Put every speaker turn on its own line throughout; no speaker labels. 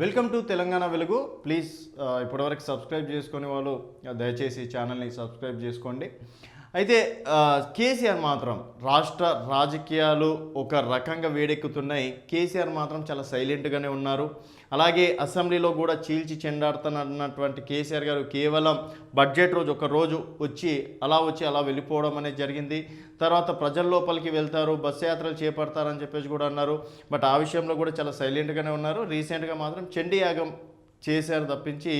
Welcome to Telangana వెలుగు. Please ఇప్పటివరకు subscribe చేసుకునే వాళ్ళు దయచేసి ఛానల్ని సబ్స్క్రైబ్ చేసుకోండి. అయితే కేసీఆర్ మాత్రం రాష్ట్ర రాజకీయాలు ఒక రకంగా వేడెక్కుతున్నాయి. కేసీఆర్ మాత్రం చాలా సైలెంట్గానే ఉన్నారు. అలాగే అసెంబ్లీలో కూడా చీల్చి చెండాడుతున్నటువంటి కేసీఆర్ గారు కేవలం బడ్జెట్ రోజు ఒక రోజు వచ్చి అలా వచ్చి అలా వెళ్ళిపోవడం అనేది జరిగింది. తర్వాత ప్రజల లోపలికి వెళ్తారు బస్సు యాత్రలు చేపడతారని చెప్పేసి కూడా అన్నారు. బట్ ఆ విషయంలో కూడా చాలా సైలెంట్గానే ఉన్నారు. రీసెంట్గా మాత్రం చండీ యాగం చేశారు తప్పించి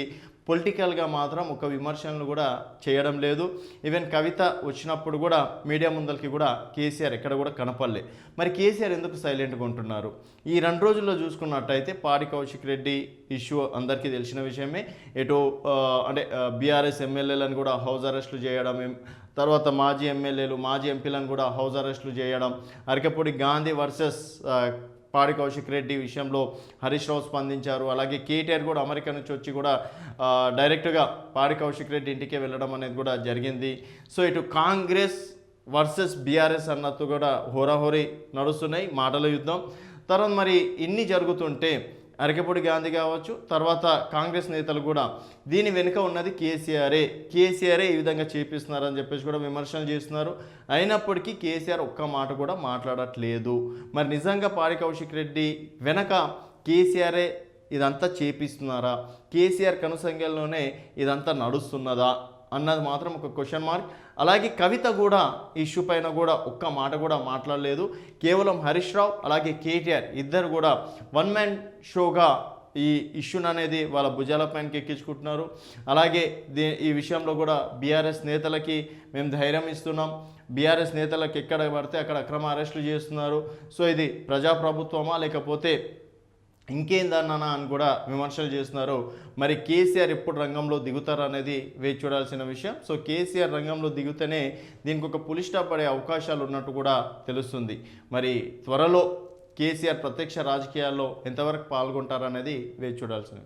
పొలిటికల్గా మాత్రం ఒక విమర్శనలు కూడా చేయడం లేదు. ఈవెన్ కవిత వచ్చినప్పుడు కూడా మీడియా ముందరికి కూడా కేసీఆర్ ఎక్కడ కూడా కనపడలే. మరి కేసీఆర్ ఎందుకు సైలెంట్గా ఉంటున్నారు? ఈ రెండు రోజుల్లో చూసుకున్నట్టయితే పాడి కౌశిక్ రెడ్డి ఇష్యూ అందరికీ తెలిసిన విషయమే. ఎటు అంటే బీఆర్ఎస్ ఎమ్మెల్యేలను కూడా హౌస్ అరెస్టులు చేయడం తర్వాత మాజీ ఎమ్మెల్యేలు మాజీ ఎంపీలను కూడా హౌస్ అరెస్టులు చేయడం అరకపూడి గాంధీ వర్సెస్ పాడి కౌశిక్ రెడ్డి విషయంలో హరీష్ రావు స్పందించారు. అలాగే కేటీఆర్ కూడా అమెరికా నుంచి వచ్చి కూడా డైరెక్ట్గా పాడి కౌశిక్ రెడ్డి ఇంటికే వెళ్ళడం అనేది కూడా జరిగింది. సో ఇటు కాంగ్రెస్ వర్సెస్ బీఆర్ఎస్ అన్నట్టు కూడా హోరాహోరీ నడుస్తున్నాయి మాటల యుద్ధం. తర్వాత మరి ఇన్ని జరుగుతుంటే అరకపూడి గాంధీ కావచ్చు తర్వాత కాంగ్రెస్ నేతలు కూడా దీని వెనుక ఉన్నది కేసీఆరే. కేసీఆరే ఈ విధంగా చేపిస్తున్నారని చెప్పేసి కూడా విమర్శలు చేస్తున్నారు. అయినప్పటికీ కేసీఆర్ ఒక్క మాట కూడా మాట్లాడట్లేదు. మరి నిజంగా పాడి కౌశిక్ రెడ్డి వెనక కేసీఆరే ఇదంతా చేపిస్తున్నారా? కేసీఆర్ కనుసంఖ్యలోనే ఇదంతా నడుస్తున్నదా? అన్నది మాత్రం ఒక క్వశ్చన్ మార్క్ అలాగే కవిత కూడా ఈ ఇష్యూ పైన కూడా ఒక్క మాట కూడా మాట్లాడలేదు. కేవలం హరీష్ రావు అలాగే కేటీఆర్ ఇద్దరు కూడా వన్ మ్యాన్ షోగా ఈ ఇష్యూని అనేది వాళ్ళ భుజాల పైనకి ఎక్కించుకుంటున్నారు. అలాగే దీ ఈ విషయంలో కూడా బీఆర్ఎస్ నేతలకి మేము ధైర్యం ఇస్తున్నాం. బీఆర్ఎస్ నేతలకు ఎక్కడ పడితే అక్కడ అక్రమ అరెస్టులు చేస్తున్నారు. సో ఇది ప్రజాప్రభుత్వమా లేకపోతే ఇంకేందన్నా అని కూడా విమర్శలు చేస్తున్నారు. మరి కేసీఆర్ ఎప్పుడు రంగంలో దిగుతారు అనేది వేచి చూడాల్సిన విషయం. సో కేసీఆర్ రంగంలో దిగుతేనే దీనికి ఒక పులిష్టా పడే అవకాశాలు ఉన్నట్టు కూడా తెలుస్తుంది. మరి త్వరలో కేసీఆర్ ప్రత్యక్ష రాజకీయాల్లో ఎంతవరకు పాల్గొంటారనేది వేచి చూడాల్సిన